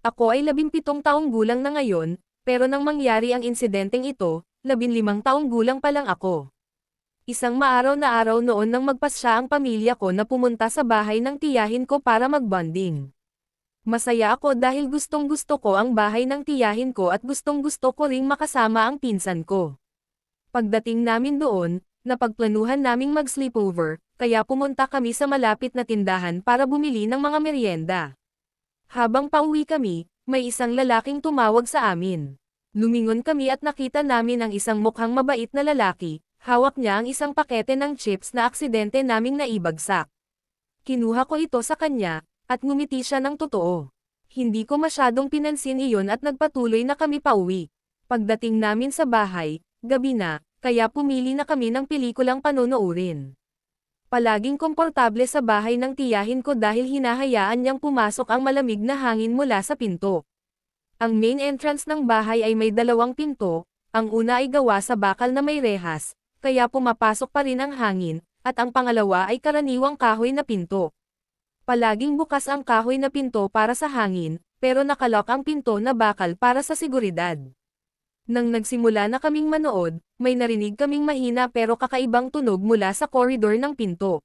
Ako ay labimpitong taong gulang na ngayon, pero nang mangyari ang insidenteng ito, labinlimang taong gulang pa lang ako. Isang maaraw na araw noon nang magpasya ang pamilya ko na pumunta sa bahay ng tiyahin ko para magbonding. Masaya ako dahil gustong gusto ko ang bahay ng tiyahin ko at gustong gusto ko ring makasama ang pinsan ko. Pagdating namin doon, napagplanuhan naming mag-sleepover, kaya pumunta kami sa malapit na tindahan para bumili ng mga merienda. Habang pauwi kami, may isang lalaking tumawag sa amin. Lumingon kami at nakita namin ang isang mukhang mabait na lalaki, hawak niya ang isang pakete ng chips na aksidente naming naibagsak. Kinuha ko ito sa kanya, at ngumiti siya ng totoo. Hindi ko masyadong pinansin iyon at nagpatuloy na kami pauwi. Pagdating namin sa bahay, gabi na, kaya pumili na kami ng pelikulang panonoorin. Palaging komportable sa bahay ng tiyahin ko dahil hinahayaan niyang pumasok ang malamig na hangin mula sa pinto. Ang main entrance ng bahay ay may dalawang pinto, ang una ay gawa sa bakal na may rehas, kaya pumapasok pa rin ang hangin, at ang pangalawa ay karaniwang kahoy na pinto. Palaging bukas ang kahoy na pinto para sa hangin, pero nakalok ang pinto na bakal para sa seguridad. Nang nagsimula na kaming manood, may narinig kaming mahina pero kakaibang tunog mula sa koridor ng pinto.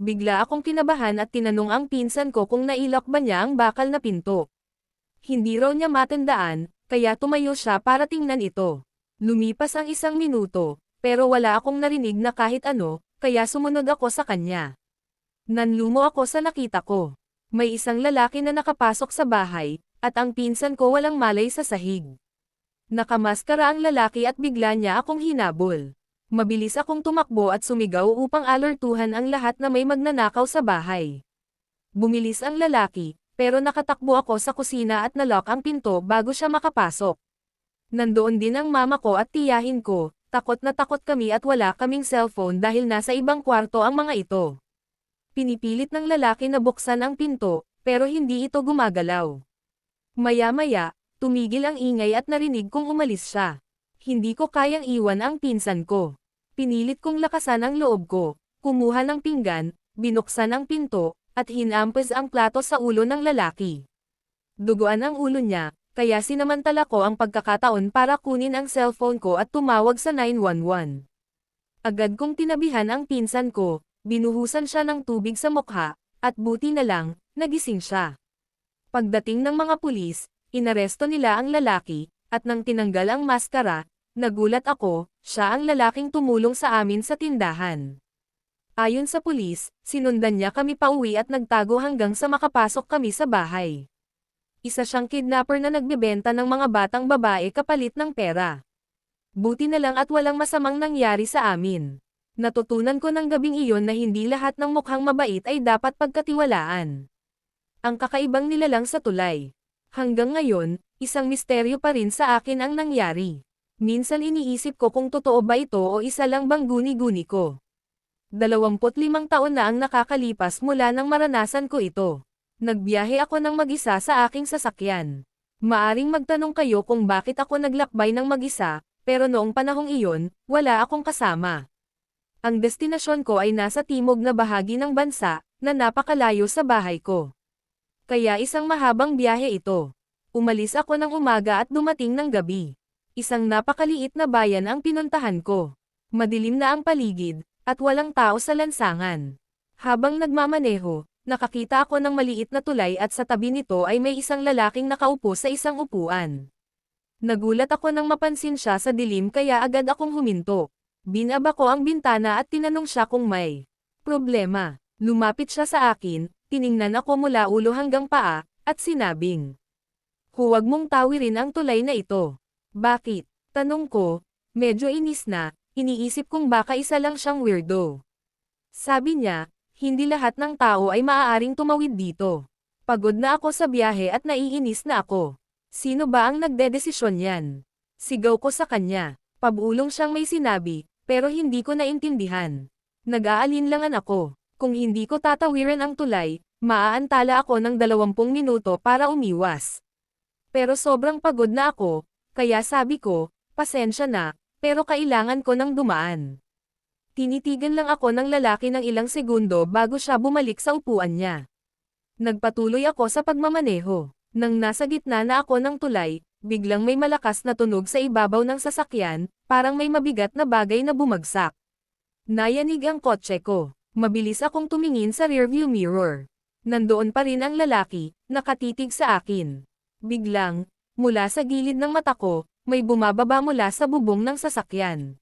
Bigla akong kinabahan at tinanong ang pinsan ko kung nailok ba niya ang bakal na pinto. Hindi raw niya matandaan, kaya tumayo siya para tingnan ito. Lumipas ang isang minuto, pero wala akong narinig na kahit ano, kaya sumunod ako sa kanya. Nanlumo ako sa nakita ko. May isang lalaki na nakapasok sa bahay, at ang pinsan ko walang malay sa sahig. Nakamaskara ang lalaki at bigla niya akong hinabol. Mabilis akong tumakbo at sumigaw upang alertuhan ang lahat na may magnanakaw sa bahay. Bumilis ang lalaki, pero nakatakbo ako sa kusina at nalock ang pinto bago siya makapasok. Nandoon din ang mama ko at tiyahin ko, takot na takot kami at wala kaming cellphone dahil nasa ibang kwarto ang mga ito. Pinipilit ng lalaki na buksan ang pinto, pero hindi ito gumagalaw. Maya-maya, Tumigil ang ingay at narinig kong umalis siya. Hindi ko kayang iwan ang pinsan ko. Pinilit kong lakasan ang loob ko, kumuha ng pinggan, binuksan ang pinto, at hinampes ang plato sa ulo ng lalaki. Duguan ang ulo niya, kaya sinamantala ko ang pagkakataon para kunin ang cellphone ko at tumawag sa 911. Agad kong tinabihan ang pinsan ko, binuhusan siya ng tubig sa mukha, at buti na lang, nagising siya. Pagdating ng mga pulis, Inaresto nila ang lalaki, at nang tinanggal ang maskara, nagulat ako, siya ang lalaking tumulong sa amin sa tindahan. Ayon sa pulis, sinundan niya kami pauwi at nagtago hanggang sa makapasok kami sa bahay. Isa siyang kidnapper na nagbebenta ng mga batang babae kapalit ng pera. Buti na lang at walang masamang nangyari sa amin. Natutunan ko ng gabing iyon na hindi lahat ng mukhang mabait ay dapat pagkatiwalaan. Ang kakaibang nilalang sa tulay. Hanggang ngayon, isang misteryo pa rin sa akin ang nangyari. Minsan iniisip ko kung totoo ba ito o isa lang bang guni-guni ko. 25 taon na ang nakakalipas mula nang maranasan ko ito. Nagbiyahe ako ng mag-isa sa aking sasakyan. Maaring magtanong kayo kung bakit ako naglakbay ng mag-isa, pero noong panahong iyon, wala akong kasama. Ang destinasyon ko ay nasa timog na bahagi ng bansa, na napakalayo sa bahay ko. Kaya isang mahabang biyahe ito. Umalis ako ng umaga at dumating ng gabi. Isang napakaliit na bayan ang pinuntahan ko. Madilim na ang paligid, at walang tao sa lansangan. Habang nagmamaneho, nakakita ako ng maliit na tulay at sa tabi nito ay may isang lalaking nakaupo sa isang upuan. Nagulat ako nang mapansin siya sa dilim kaya agad akong huminto. Binaba ko ang bintana at tinanong siya kung may problema. Lumapit siya sa akin, tiningnan ako mula ulo hanggang paa, at sinabing, Huwag mong tawirin ang tulay na ito. Bakit? Tanong ko, medyo inis na, iniisip kong baka isa lang siyang weirdo. Sabi niya, hindi lahat ng tao ay maaaring tumawid dito. Pagod na ako sa biyahe at naiinis na ako. Sino ba ang nagdedesisyon yan? Sigaw ko sa kanya. Pabulong siyang may sinabi, pero hindi ko naintindihan. Nag-aalinlangan ako. Kung hindi ko tatawiran ang tulay, maaantala ako ng 20 minuto para umiwas. Pero sobrang pagod na ako, kaya sabi ko, pasensya na, pero kailangan ko ng dumaan. Tinitigan lang ako ng lalaki ng ilang segundo bago siya bumalik sa upuan niya. Nagpatuloy ako sa pagmamaneho. Nang nasa gitna na ako ng tulay, biglang may malakas na tunog sa ibabaw ng sasakyan, parang may mabigat na bagay na bumagsak. Nayanig ang kotse ko. Mabilis akong tumingin sa rearview mirror. Nandoon pa rin ang lalaki, nakatitig sa akin. Biglang, mula sa gilid ng mata ko, may bumababa mula sa bubong ng sasakyan.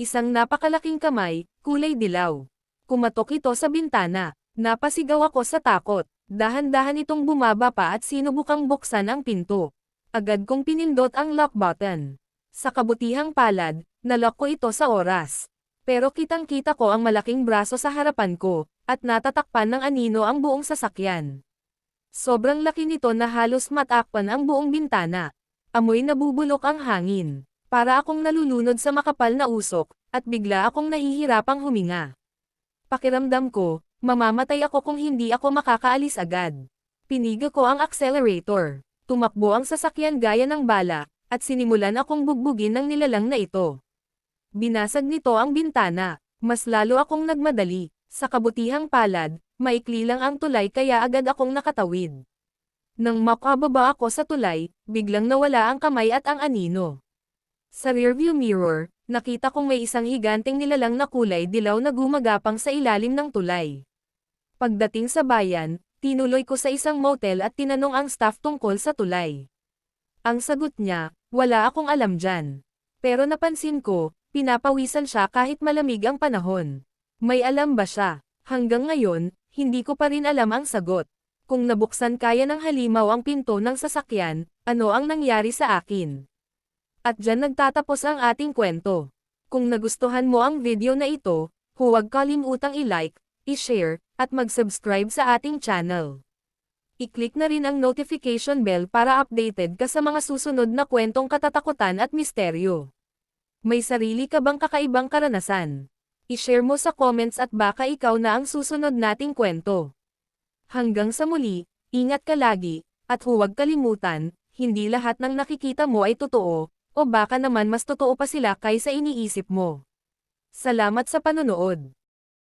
Isang napakalaking kamay, kulay dilaw. Kumatok ito sa bintana. Napasigaw ako sa takot. Dahan-dahan itong bumaba pa at sinubukang buksan ang pinto. Agad kong pinindot ang lock button. Sa kabutihang palad, nalock ko ito sa oras. Pero kitang-kita ko ang malaking braso sa harapan ko, at natatakpan ng anino ang buong sasakyan. Sobrang laki nito na halos matakpan ang buong bintana. Amoy nabubulok ang hangin. Para akong nalulunod sa makapal na usok, at bigla akong nahihirapang huminga. Pakiramdam ko, mamamatay ako kung hindi ako makakaalis agad. Piniga ko ang accelerator. Tumakbo ang sasakyan gaya ng bala, at sinimulan akong bugbugin ng nilalang na ito. Binasag nito ang bintana. Mas lalo akong nagmadali. Sa kabutihang palad, maikli lang ang tulay kaya agad akong nakatawid. Nang makababa ako sa tulay, biglang nawala ang kamay at ang anino. Sa rearview mirror, nakita kong may isang higanteng nilalang na kulay dilaw na gumagapang sa ilalim ng tulay. Pagdating sa bayan, tinuloy ko sa isang motel at tinanong ang staff tungkol sa tulay. Ang sagot niya, wala akong alam dyan. Pero napansin ko, pinapawisan siya kahit malamig ang panahon. May alam ba siya? Hanggang ngayon, hindi ko pa rin alam ang sagot. Kung nabuksan kaya ng halimaw ang pinto ng sasakyan, ano ang nangyari sa akin? At dyan nagtatapos ang ating kwento. Kung nagustuhan mo ang video na ito, huwag kalimutang i-like, i-share, at mag-subscribe sa ating channel. I-click na rin ang notification bell para updated ka sa mga susunod na kwentong katatakutan at misteryo. May sarili ka bang kakaibang karanasan? I-share mo sa comments at baka ikaw na ang susunod nating kwento. Hanggang sa muli, ingat ka lagi, at huwag kalimutan, hindi lahat ng nakikita mo ay totoo, o baka naman mas totoo pa sila kaysa iniisip mo. Salamat sa panonood.